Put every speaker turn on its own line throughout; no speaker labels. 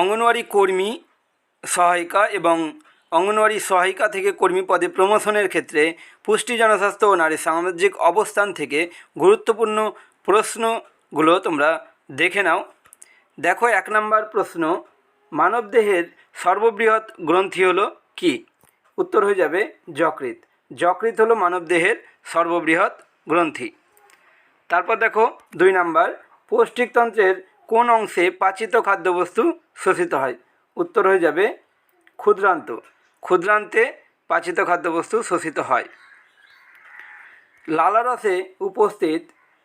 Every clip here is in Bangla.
অঙ্গনওয়াড়ি কর্মী সহায়িকা এবং অঙ্গনওয়াড়ি সহায়িকা থেকে কর্মী পদে প্রমোশনের ক্ষেত্রে পুষ্টি জনস্বাস্থ্য ও নারী সামাজিক অবস্থান থেকে গুরুত্বপূর্ণ প্রশ্নগুলো তোমরা দেখে নাও। দেখো, এক নম্বর প্রশ্ন, মানবদেহের সর্ববৃহৎ গ্রন্থি হলো কি? উত্তর হয়ে যাবে, যকৃৎ। যকৃৎ হলো মানবদেহের সর্ববৃহৎ গ্রন্থি। তারপর দেখো, দুই নাম্বার, পৌষ্টিকতন্ত্রের কোন অংশে পাচিত খাদ্যবস্তু শোষিত হয়? উত্তর হয়ে যাবে ক্ষুদ্রান্ত। ক্ষুদ্রান্তে পাচিত খাদ্যবস্তু শোষিত হয়। লালারসে উপস্থিত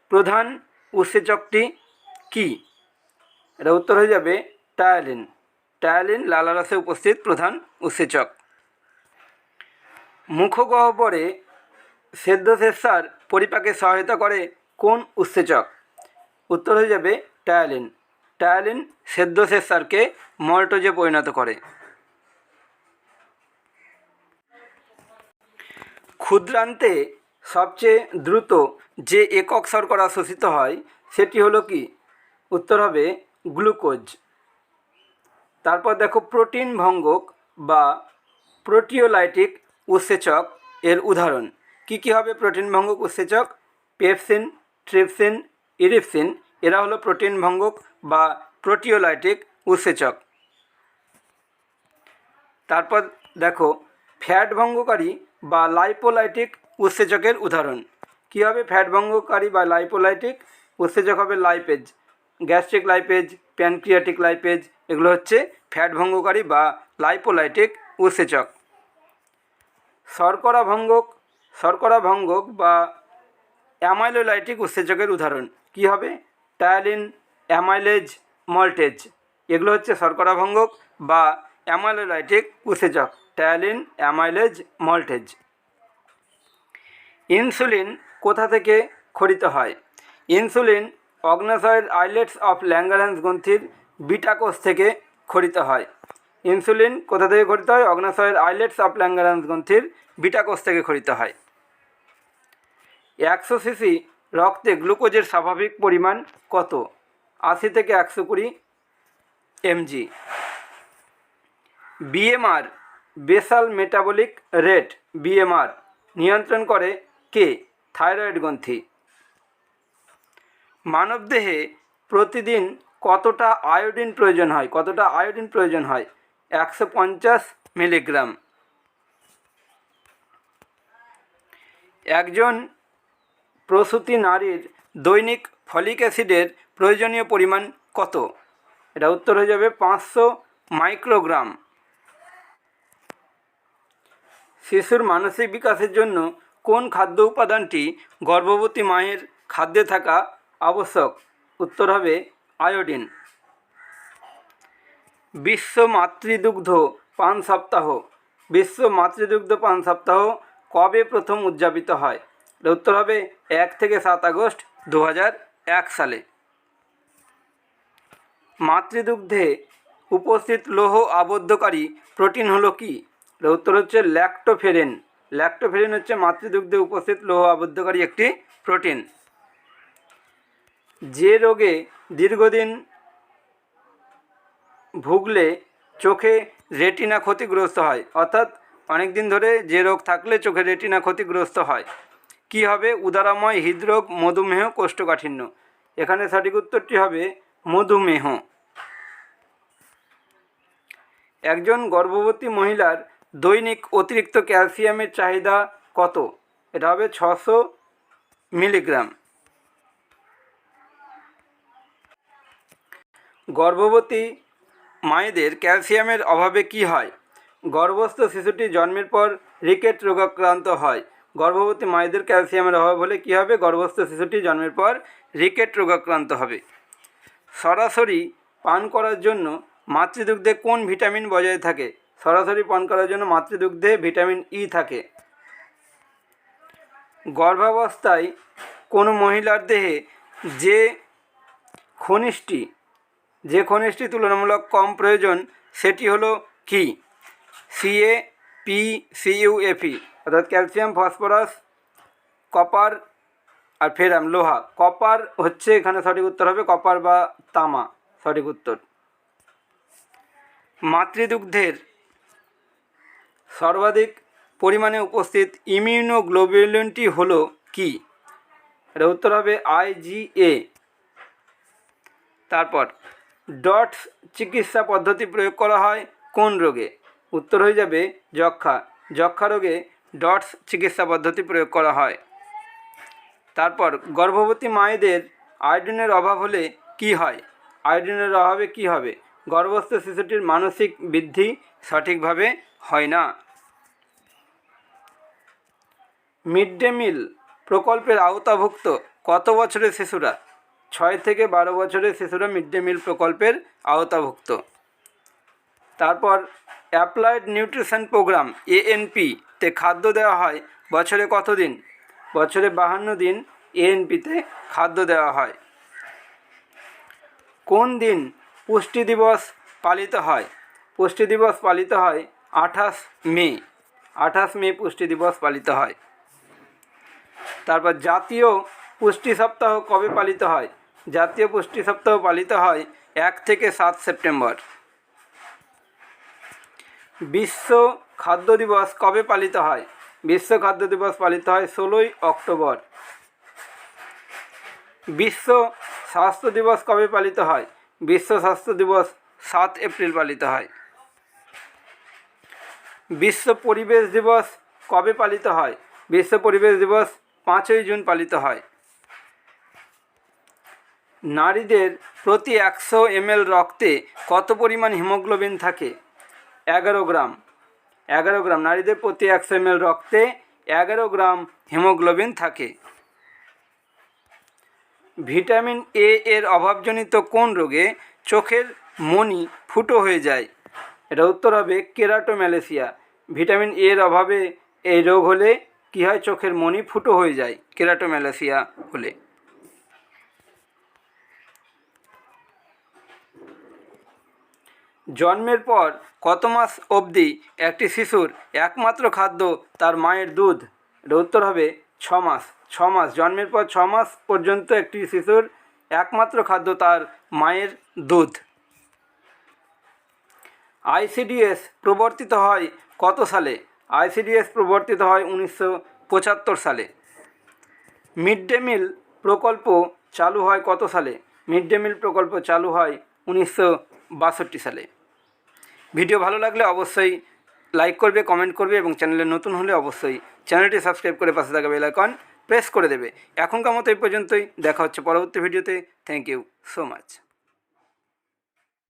প্রধান উৎসেচকটি কি? এটা উত্তর হয়ে যাবে টায়ালিন। টায়ালিন লালারসে উপস্থিত প্রধান উৎসেচক। মুখগহ্বরে সেদ্ধশেষার পরিপাকে সহায়তা করে কোন উৎসেচক? উত্তর হয়ে যাবে টায়ালিন টায়ালিন সেদ্ধশেষারকে মল্টোজে পরিণত করে। ক্ষুদ্রান্তে সবচেয়ে দ্রুত যে একক শর্করা শোষিত হয়, সেটি হলো কি? উত্তর হবে গ্লুকোজ। তারপর দেখো প্রোটিন ভঙ্গক বা প্রোটিওলাইটিক উৎসেচক এর উদাহরণ। কি কি হবে প্রোটিন ভঙ্গক উৎসেচক? পেপসিন, ট্রিপসিন, ইরিপসিন এরা হলো প্রোটিন ভঙ্গক বা প্রোটিওলাইটিক উৎসেচক। তারপর দেখো, ফ্যাট ভঙ্গকারী বা লাইপোলাইটিক উৎসেচকের উদাহরণ। কী হবে ফ্যাট ভঙ্গকারী বা লাইপোলাইটিক উৎসেচক হবে? Lipase, gastric lipase, pancreatic lipase, এগুলো হচ্ছে ফ্যাট ভঙ্গকারী বা লাইপোলাইটিক উৎসেচক। শর্করা ভঙ্গক শর্করা ভঙ্গক বা অ্যামাইলোলাইটিক উৎসেচকের উদাহরণ। কী হবে? Ptyalin amylase, maltase. এগুলো হচ্ছে শর্করা ভঙ্গক বা অ্যামাইলোলাইটিক উৎসেচক। Ptyalin amylase, maltase. ইনসুলিন কোথা থেকে খরিত হয়? ইনসুলিন অগ্নাশয়ের আইলেটস অফ ল্যাঙ্গারেন্স গ্রন্থির বিটা কোষ থেকে খরিত হয়। ইনসুলিন কোথা থেকে খরিত হয়? অগ্নাশয়ের আইলেটস অফ ল্যাঙ্গারেন্স গ্রন্থির বিটা কোষ থেকে খরিত হয়। একশো সিসি রক্তে গ্লুকোজের স্বাভাবিক পরিমাণ কত? আশি থেকে একশো কুড়ি MG. BMR basal metabolic rate BMR নিয়ন্ত্রণ করে কে? থাইরয়েড গ্রন্থি। মানবদেহে প্রতিদিন কতটা আয়োডিন প্রয়োজন হয়? কতটা আয়োডিন প্রয়োজন হয়? একশো পঞ্চাশ মিলিগ্রাম। একজন প্রসূতি নারীর দৈনিক ফলিক অ্যাসিডের প্রয়োজনীয় পরিমাণ কত? এটা উত্তর হয়ে যাবে পাঁচশো মাইক্রোগ্রাম। শিশুর মানসিক বিকাশের জন্য কোন খাদ্য উপাদানটি গর্ভবতী মায়ের খাদ্যে থাকা আবশ্যক? উত্তর হবে আয়োডিন। বিশ্ব মাতৃদুগ্ধ পান সপ্তাহ। বিশ্ব মাতৃদুগ্ধ পান সপ্তাহ কবে প্রথম উদযাপিত হয়? উত্তর হবে এক থেকে সাত আগস্ট দু সালে। মাতৃদুগ্ধে উপস্থিত লৌহ আবদ্ধকারী প্রোটিন হলো কি? উত্তর হচ্ছে ল্যাক্টোফেরিন। ল্যাক্টোফেরিন হচ্ছে মাতৃদুগ্ধে উপস্থিত লৌহ আবদ্ধকারী একটি প্রোটিন। যে রোগে দীর্ঘদিন ভুগলে চোখে রেটিনা ক্ষতিগ্রস্ত হয়, অর্থাৎ অনেক দিন ধরে যে রোগ থাকলে চোখে রেটিনা ক্ষতিগ্রস্ত হয় কি হবে? উদারাময় হৃদরোগ, মধুমেহ, কোষ্ঠকাঠিন্য। এখানে সঠিক উত্তরটি হবে মধুমেহ। একজন গর্ভবতী মহিলার দৈনিক অতিরিক্ত ক্যালসিয়ামের চাহিদা কত? এটা হবে ছশো মিলিগ্রাম। গর্ভবতী মায়েদের ক্যালসিয়ামের অভাবে কি হয়? গর্ভস্থ শিশুটি জন্মের পর রিকেট রোগাক্রান্ত হয়। গর্ভবতী মায়েদের ক্যালসিয়ামের অভাব হলে কী হবে? গর্ভস্থ শিশুটি জন্মের পর রিকেট রোগাক্রান্ত হবে। সরাসরি পান করার জন্য মাতৃদুগ্ধে কোন ভিটামিন বজায় থাকে? সরাসরি পান করার জন্য মাতৃদুগ্ধে ভিটামিন ই থাকে। গর্ভাবস্থায় কোনো মহিলার দেহে যে খনিজটি যে খনিজটি তুলনামূলক কম প্রয়োজন, সেটি হলো কি? C A P C U F E অর্থাৎ ক্যালসিয়াম, ফসফরাস, কপার আর ফেরাম, লোহা। কপার হচ্ছে এখানে সঠিক উত্তর হবে কপার বা তামা, সঠিক উত্তর। মাতৃদুগ্ধের সর্বাধিক পরিমাণে উপস্থিত ইমিউনোগ্লোবুলিনটি হলো কি? এটা উত্তর হবে আইজিএ তারপর, ডটস চিকিৎসা পদ্ধতি প্রয়োগ করা হয় কোন রোগে? উত্তর হয়ে যাবে যক্ষা যক্ষা রোগে ডটস চিকিৎসা পদ্ধতি প্রয়োগ করা হয়। তারপর গর্ভবতী মায়েদের আয়োডিনের অভাব হলে কি হয়? আয়োডিনের অভাবে কি হবে? গর্ভস্থ শিশুটির মানসিক বৃদ্ধি সঠিকভাবে হয় না। মিড ডে মিল প্রকল্পের আওতাভুক্ত কত বছরের শিশুরা? ছয় থেকে বারো বছরের শিশুরা মিড ডে মিল প্রকল্পের আওতাভুক্ত। তারপর অ্যাপ্লাইড নিউট্রিশন প্রোগ্রাম এএনপি তে খাদ্য দেওয়া হয় বছরে কত দিন বছরে বাহান্ন দিন এএনপিতে খাদ্য দেওয়া হয়। কোন দিন পুষ্টি দিবস পালিত হয়? পুষ্টি দিবস পালিত হয় আঠাশ মে। আঠাশ মে পুষ্টি দিবস পালিত হয়। তারপর জাতীয় পুষ্টি সপ্তাহ কবে পালিত হয়? জাতীয় পুষ্টি সপ্তাহ পালিত হয় এক থেকে সাত সেপ্টেম্বর। বিশ্ব খাদ্য দিবস কবে পালিত হয়? বিশ্ব খাদ্য দিবস পালিত হয় ষোলোই অক্টোবর। বিশ্ব স্বাস্থ্য দিবস কবে পালিত হয়? বিশ্ব স্বাস্থ্য দিবস সাত এপ্রিল পালিত হয়। বিশ্ব পরিবেশ দিবস কবে পালিত হয়? বিশ্ব পরিবেশ দিবস পাঁচই জুন পালিত হয়। নারীদের প্রতি একশো এমএল রক্তে কত পরিমাণ হিমোগ্লোবিন থাকে? এগারো গ্রাম। এগারো গ্রাম নারীদের প্রতি একশো এমএল রক্তে এগারো গ্রাম হিমোগ্লোবিন থাকে। ভিটামিন এ এর অভাবজনিত কোন রোগে চোখের মণি ফুটো হয়ে যায়? এটা উত্তর হবে কেরাটোম্যালেসিয়া। ভিটামিন এর অভাবে এই রোগ হলে কী হয়? চোখের মণি ফুটো হয়ে যায়। কেরাটোম্যালেসিয়া হলে। জন্মের পর কত মাস অবধি একটি শিশুর একমাত্র খাদ্য তার মায়ের দুধ? এটা উত্তর হবে ছ মাস। ছ মাস। জন্মের পর ছ মাস পর্যন্ত একটি শিশুর একমাত্র খাদ্য তার মায়ের দুধ। আইসিডিএস প্রবর্তিত হয় কত সালে? আইসিডিএস প্রবর্তিত হয় উনিশশো পঁচাত্তর সালে। মিড ডে মিল প্রকল্প চালু হয় কত সালে? মিড ডে মিল প্রকল্প চালু হয় উনিশশো বাষট্টি সালে। ভিডিও ভালো লাগলে অবশ্যই লাইক করবে, কমেন্ট করবে এবং চ্যানেলে নতুন হলে অবশ্যই চ্যানেলটি সাবস্ক্রাইব করে পাশে থাকা বেলাইকন প্রেস করে দেবে। এখনকার মতো এই পর্যন্তই। দেখা হচ্ছে পরবর্তী ভিডিওতে। Thank you so much